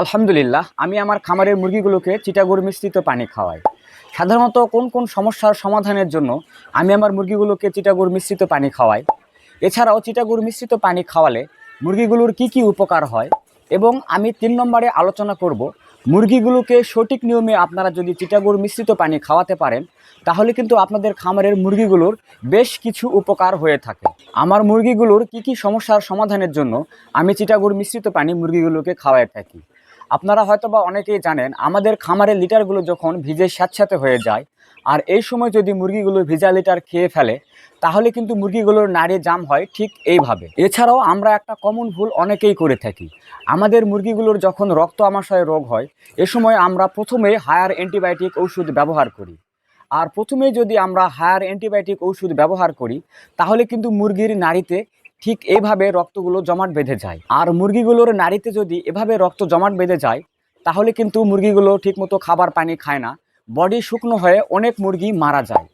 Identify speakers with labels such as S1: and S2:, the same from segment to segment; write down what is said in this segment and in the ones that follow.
S1: আলহামদুলিল্লাহ, আমি আমার খামারের মুরগিগুলোকে চিটাগুড় মিশ্রিত পানি খাওয়াই। সাধারণত কোন কোন সমস্যার সমাধানের জন্য আমি আমার মুরগিগুলোকে চিটাগুড় মিশ্রিত পানি খাওয়াই। এছাড়াও চিটাগুড় মিশ্রিত পানি খাওয়ালে মুরগিগুলোর কি কি উপকার হয় এবং আমি তিন নম্বরে আলোচনা করব, মুরগিগুলোকে সঠিক নিয়মে আপনারা যদি চিটাগুড় মিশ্রিত পানি খাওয়াতে পারেন, তাহলে কিন্তু আপনাদের খামারের মুরগিগুলোর বেশ কিছু উপকার হয়ে থাকে। আমার মুরগিগুলোর কি কি সমস্যার সমাধানের জন্য আমি চিটাগুড় মিশ্রিত পানি মুরগিগুলোকে খাওয়াই থাকি। আপনারা হয়তো বা অনেকেই জানেন, আমাদের খামারের লিটারগুলো যখন ভিজে স্যাঁতস্যাঁতে হয়ে যায়, আর এই সময় যদি মুরগিগুলো ভিজা লিটার খেয়ে ফেলে, তাহলে কিন্তু মুরগিগুলোর নাড়ি জাম হয় ঠিক এইভাবে। এছাড়াও আমরা একটা কমন ভুল অনেকেই করে থাকি। আমাদের মুরগিগুলোর যখন রক্ত আমাশয় রোগ হয়, এ সময় আমরা প্রথমে হায়ার অ্যান্টিবায়োটিক ওষুধ ব্যবহার করি। আর প্রথমে যদি আমরা হায়ার অ্যান্টিবায়োটিক ওষুধ ব্যবহার করি, তাহলে কিন্তু মুরগির নাড়িতে ঠিক এইভাবে রক্তগুলো জমাট বেঁধে যায়। আর মুরগিগুলোর নাড়িতে যদি এভাবে রক্ত জমাট বেঁধে যায়, তাহলে কিন্তু মুরগিগুলো ঠিকমতো খাবার পানি খায় না। বডি শুকনো হয়ে অনেক মুরগি মারা যায়।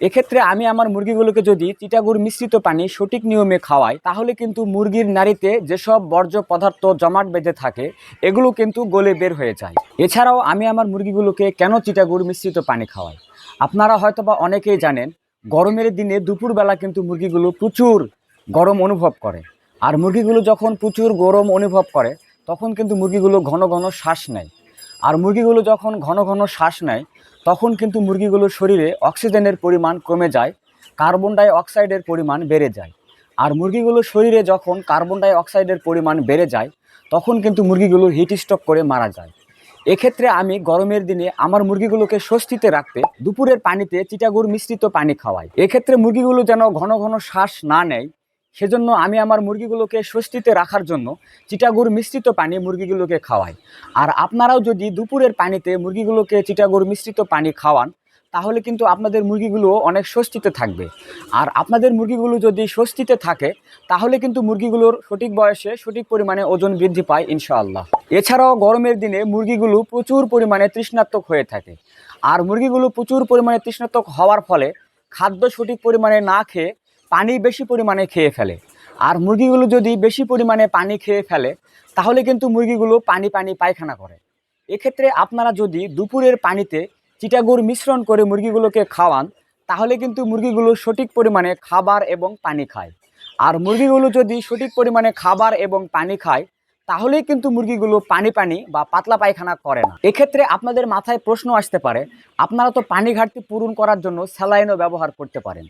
S1: এক্ষেত্রে আমি আমার মুরগিগুলোকে যদি চিটাগুড় মিশ্রিত পানি সঠিক নিয়মে খাওয়াই, তাহলে কিন্তু মুরগির নাড়িতে যেসব বর্জ্য পদার্থ জমাট বেঁধে থাকে, এগুলো কিন্তু গলে বের হয়ে যায়। এছাড়াও আমি আমার মুরগিগুলোকে কেন চিটাগুড় মিশ্রিত পানি খাওয়াই? আপনারা হয়তোবা অনেকেই জানেন, গরমের দিনে দুপুরবেলা কিন্তু মুরগিগুলো প্রচুর গরম অনুভব করে। আর মুরগিগুলো যখন প্রচুর গরম অনুভব করে, তখন কিন্তু মুরগিগুলো ঘন ঘন শ্বাস নেয়। আর মুরগিগুলো যখন ঘন ঘন শ্বাস নেয়, তখন কিন্তু মুরগিগুলোর শরীরে অক্সিজেনের পরিমাণ কমে যায়, কার্বন ডাই অক্সাইডের পরিমাণ বেড়ে যায়। আর মুরগিগুলোর শরীরে যখন কার্বন ডাই অক্সাইডের পরিমাণ বেড়ে যায়, তখন কিন্তু মুরগিগুলো হিট স্ট্রোক করে মারা যায়। এক্ষেত্রে আমি গরমের দিনে আমার মুরগিগুলোকে স্বস্তিতে রাখতে দুপুরের পানিতে চিটাগুড় মিশ্রিত পানি খাওয়াই। এক্ষেত্রে মুরগিগুলো যেন ঘন ঘন শ্বাস না নেয় সেজন্য আমি আমার মুরগিগুলোকে স্বস্তিতে রাখার জন্য চিটাগুড় মিশ্রিত পানি মুরগিগুলোকে খাওয়াই। আর আপনারাও যদি দুপুরের পানিতে মুরগিগুলোকে চিটাগুড় মিশ্রিত পানি খাওয়ান, তাহলে কিন্তু আপনাদের মুরগিগুলো অনেক স্বস্তিতে থাকবে। আর আপনাদের মুরগিগুলো যদি স্বস্তিতে থাকে, তাহলে কিন্তু মুরগিগুলোর সঠিক বয়সে সঠিক পরিমাণে ওজন বৃদ্ধি পায় ইনশাআল্লাহ। এছাড়াও গরমের দিনে মুরগিগুলো প্রচুর পরিমাণে তৃষ্ণাত্মক হয়ে থাকে। আর মুরগিগুলো প্রচুর পরিমাণে তৃষ্ণাত্মক হওয়ার ফলে খাদ্য সঠিক পরিমাণে না খেয়ে পানি বেশি পরিমাণে খেয়ে ফেলে। আর মুরগিগুলো যদি বেশি পরিমাণে পানি খেয়ে ফেলে, তাহলে কিন্তু মুরগিগুলো পানি পানি পায়খানা করে। এক্ষেত্রে আপনারা যদি দুপুরের পানিতে চিটাগুড় মিশ্রণ করে মুরগিগুলোকে খাওয়ান, তাহলে কিন্তু মুরগিগুলো সঠিক পরিমাণে খাবার এবং পানি খায়। আর মুরগিগুলো যদি সঠিক পরিমাণে খাবার এবং পানি খায়, তাহলেই কিন্তু মুরগিগুলো পানি পানি বা পাতলা পায়খানা করে না। এক্ষেত্রে আপনাদের মাথায় প্রশ্ন আসতে পারে, আপনারা তো পানি ঘাটতি পূরণ করার জন্য স্যালাইনও ব্যবহার করতে পারেন।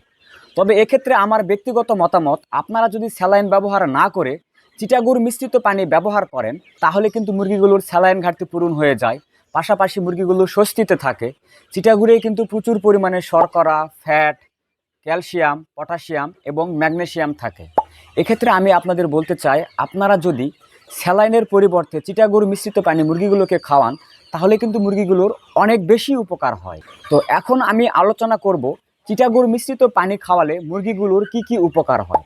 S1: তবে এক্ষেত্রে আমার ব্যক্তিগত মতামত, আপনারা যদি স্যালাইন ব্যবহার না করে চিটাগুড় মিশ্রিত পানি ব্যবহার করেন, তাহলে কিন্তু মুরগিগুলোর স্যালাইন ঘাটতি পূরণ হয়ে যায়। পাশাপাশি মুরগিগুলো স্বস্তিতে থাকে। চিটাগুড়ে কিন্তু প্রচুর পরিমাণে শর্করা, ফ্যাট, ক্যালসিয়াম, পটাশিয়াম এবং ম্যাগনেসিয়াম থাকে। এক্ষেত্রে আমি আপনাদের বলতে চাই, আপনারা যদি স্যালাইনের পরিবর্তে চিটাগুড় মিশ্রিত পানি মুরগিগুলোকে খাওয়ান, তাহলে কিন্তু মুরগিগুলোর অনেক বেশি উপকার হয়। তো এখন আমি আলোচনা করব চিটাগুড় মিশ্রিত পানি খাওয়ালে মুরগিগুলোর কি কি উপকার হয়?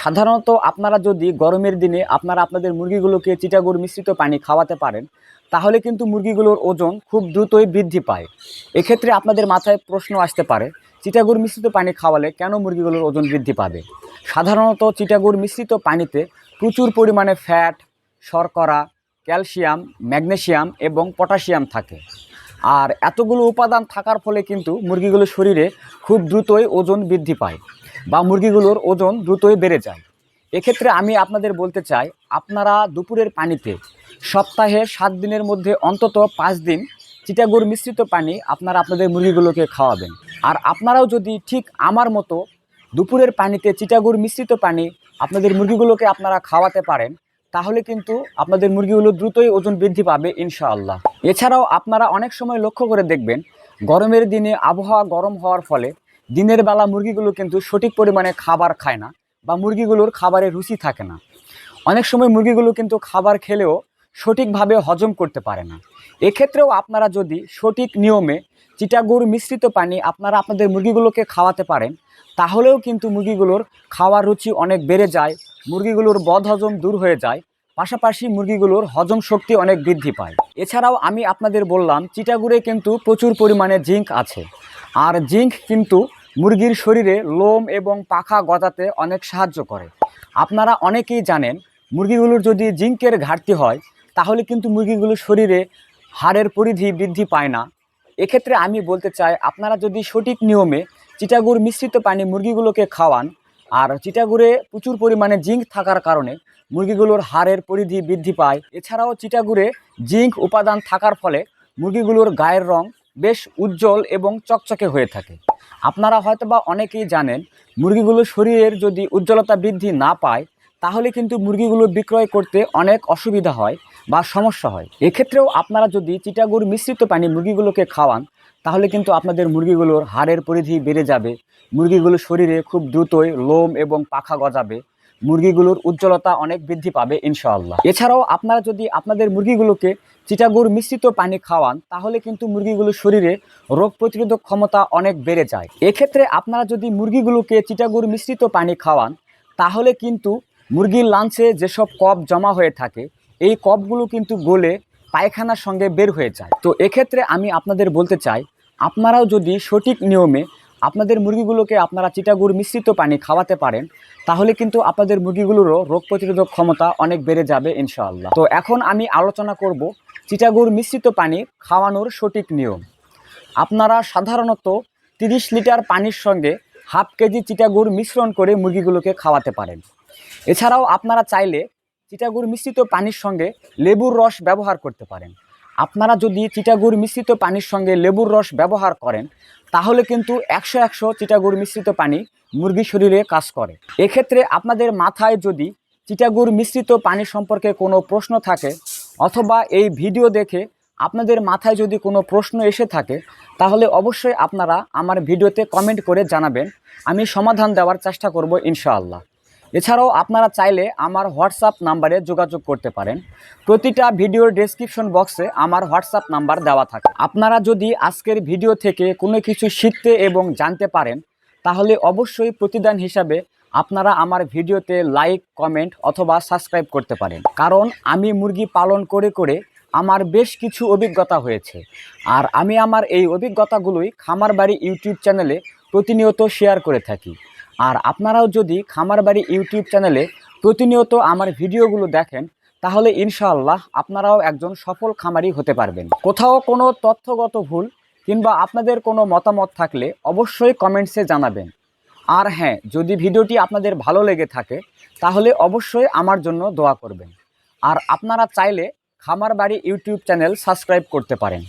S1: সাধারণত আপনারা যদি গরমের দিনে আপনারা আপনাদের মুরগিগুলোকে চিটাগুড় মিশ্রিত পানি খাওয়াতে পারেন, তাহলে কিন্তু মুরগিগুলোর ওজন খুব দ্রুতই বৃদ্ধি পায়। এক্ষেত্রে আপনাদের মাথায় প্রশ্ন আসতে পারে চিটাগুড় মিশ্রিত পানি খাওয়ালে কেন মুরগিগুলোর ওজন বৃদ্ধি পাবে? সাধারণত চিটাগুড় মিশ্রিত পানিতে প্রচুর পরিমাণে ফ্যাট, শর্করা, ক্যালসিয়াম, ম্যাগনেসিয়াম এবং পটাশিয়াম থাকে। আর এতগুলো উপাদান থাকার ফলে কিন্তু মুরগিগুলোর শরীরে খুব দ্রুতই ওজন বৃদ্ধি পায় বা মুরগিগুলোর ওজন দ্রুতই বেড়ে যায়। এক্ষেত্রে আমি আপনাদের বলতে চাই, আপনারা দুপুরের পানিতে সপ্তাহে সাত দিনের মধ্যে অন্তত পাঁচ দিন চিটাগুড় মিশ্রিত পানি আপনারা আপনাদের মুরগিগুলোকে খাওয়াবেন। আর আপনারাও যদি ঠিক আমার মতো দুপুরের পানিতে চিটাগুড় মিশ্রিত পানি আপনাদের মুরগিগুলোকে আপনারা খাওয়াতে পারেন তাহলে কিন্তু আপনাদের মুরগিগুলো দ্রুতই ওজন বৃদ্ধি পাবে, ইনশাআল্লাহ। এছাড়াও আপনারা অনেক সময় লক্ষ্য করে দেখবেন, গরমের দিনে আবহাওয়া গরম হওয়ার ফলে দিনের বেলা মুরগিগুলো কিন্তু সঠিক পরিমাণে খাবার খায় না বা মুরগিগুলোর খাবারের রুচি থাকে না। অনেক সময় মুরগিগুলো কিন্তু খাবার খেলেও সঠিকভাবে হজম করতে পারে না। এক্ষেত্রেও আপনারা যদি সঠিক নিয়মে চিটাগুড় মিশ্রিত পানি আপনারা আপনাদের মুরগিগুলোকে খাওয়াতে পারেন, তাহলেও কিন্তু মুরগিগুলোর খাওয়ার রুচি অনেক বেড়ে যায় মুরগিগুলোর বদ হজম দূর হয়ে যায়, পাশাপাশি মুরগিগুলোর হজম শক্তি অনেক বৃদ্ধি পায়। এছাড়াও আমি আপনাদের বললাম, চিটাগুড়ে কিন্তু প্রচুর পরিমাণে জিঙ্ক আছে। আর জিঙ্ক কিন্তু মুরগির শরীরে লোম এবং পাখা গজাতে অনেক সাহায্য করে। আপনারা অনেকেই জানেন, মুরগিগুলোর যদি জিঙ্কের ঘাটতি হয়, তাহলে কিন্তু মুরগিগুলো শরীরে হাড়ের পরিধি বৃদ্ধি পায় না। এক্ষেত্রে আমি বলতে চাই, আপনারা যদি সঠিক নিয়মে চিটাগুড় মিশ্রিত পানি মুরগিগুলোকে খাওয়ান আর চিটাগুড়ে প্রচুর পরিমাণে জিঙ্ক থাকার কারণে মুরগিগুলোর হাড়ের পরিধি বৃদ্ধি পায়। এছাড়াও চিটাগুড়ে জিঙ্ক উপাদান থাকার ফলে মুরগিগুলোর গায়ের রং বেশ উজ্জ্বল এবং চকচকে হয়ে থাকে। আপনারা হয়তো বা অনেকেই জানেন, মুরগিগুলো শরীরের যদি উজ্জ্বলতা বৃদ্ধি না পায়, তাহলে কিন্তু মুরগিগুলো বিক্রয় করতে অনেক অসুবিধা হয় বা সমস্যা হয়। এক্ষেত্রেও আপনারা যদি চিটাগুড় মিশ্রিত পানি মুরগিগুলোকে খাওয়ান তাহলে কিন্তু আপনাদের মুরগিগুলোর হাড়ের পরিধি বেড়ে যাবে। মুরগিগুলোর শরীরে খুব দ্রুতই লোম এবং পাখা গজাবে। মুরগিগুলোর উজ্জ্বলতা অনেক বৃদ্ধি পাবে, ইনশাআল্লাহ। এছাড়াও আপনারা যদি আপনাদের মুরগিগুলোকে চিটাগুড় মিশ্রিত পানি খাওয়ান, তাহলে কিন্তু মুরগিগুলোর শরীরে রোগ প্রতিরোধক ক্ষমতা অনেক বেড়ে যায়। এক্ষেত্রে আপনারা যদি মুরগিগুলোকে চিটাগুড় মিশ্রিত পানি খাওয়ান, তাহলে কিন্তু মুরগির লাঞ্চে যেসব কপ জমা হয়ে থাকে, এই কপগুলো কিন্তু গলে পায়খানার সঙ্গে বের হয়ে যায়। তো এক্ষেত্রে আমি আপনাদের বলতে চাই, আপনারাও যদি সঠিক নিয়মে আপনাদের মুরগিগুলোকে আপনারা চিটাগুড় মিশ্রিত পানি খাওয়াতে পারেন, তাহলে কিন্তু আপনাদের মুরগিগুলোরও রোগ প্রতিরোধক ক্ষমতা অনেক বেড়ে যাবে ইনশাআল্লাহ। তো এখন আমি আলোচনা করব চিটাগুড় মিশ্রিত পানি খাওয়ানোর সঠিক নিয়ম। আপনারা সাধারণত তিরিশ লিটার পানির সঙ্গে হাফ কেজি চিটাগুড় মিশ্রণ করে মুরগিগুলোকে খাওয়াতে পারেন। এছাড়াও আপনারা চাইলে চিটাগুড় মিশ্রিত পানির সঙ্গে লেবুর রস ব্যবহার করতে পারেন। আপনারা যদি চিটাগুড় মিশ্রিত পানির সঙ্গে লেবুর রস ব্যবহার করেন, তাহলে কিন্তু একশো একশো চিটাগুড় মিশ্রিত পানি মুরগির শরীরে কাজ করে। এক্ষেত্রে আপনাদের মাথায় যদি চিটাগুড় মিশ্রিত পানি সম্পর্কে কোনো প্রশ্ন থাকে, অথবা এই ভিডিও দেখে আপনাদের মাথায় যদি কোনো প্রশ্ন এসে থাকে, তাহলে অবশ্যই আপনারা আমার ভিডিওতে কমেন্ট করে জানাবেন। আমি সমাধান দেওয়ার চেষ্টা করব ইনশাআল্লাহ। এছাড়াও আপনারা চাইলে আমার হোয়াটসঅ্যাপ নাম্বারে যোগাযোগ করতে পারেন। প্রতিটা ভিডিওর ডেসক্রিপশন বক্সে আমার হোয়াটসঅ্যাপ নাম্বার দেওয়া থাকে। আপনারা যদি আজকের ভিডিও থেকে কোনো কিছু শিখতে এবং জানতে পারেন, তাহলে অবশ্যই প্রতিদান হিসাবে আপনারা আমার ভিডিওতে লাইক কমেন্ট অথবা সাবস্ক্রাইব করতে পারেন। কারণ আমি মুরগি পালন করে করে আমার বেশ কিছু অভিজ্ঞতা হয়েছে। আর আমি আমার এই অভিজ্ঞতাগুলোই খামার বাড়ি ইউটিউব চ্যানেলে প্রতিনিয়ত শেয়ার করে থাকি। আর আপনারাও যদি খামার বাড়ি ইউটিউব চ্যানেলে প্রতিনিয়ত আমার ভিডিওগুলো দেখেন, তাহলে ইনশাআল্লাহ আপনারাও একজন সফল খামারি হতে পারবেন। কোথাও কোনো তথ্যগত ভুল কিংবা আপনাদের কোনো মতামত থাকলে অবশ্যই কমেন্টসে জানাবেন। আর হ্যাঁ যদি ভিডিওটি আপনাদের ভালো লেগে থাকে, তাহলে অবশ্যই আমার জন্য দোয়া করবেন। আর আপনারা চাইলে খামার বাড়ি ইউটিউব চ্যানেল সাবস্ক্রাইব করতে পারেন।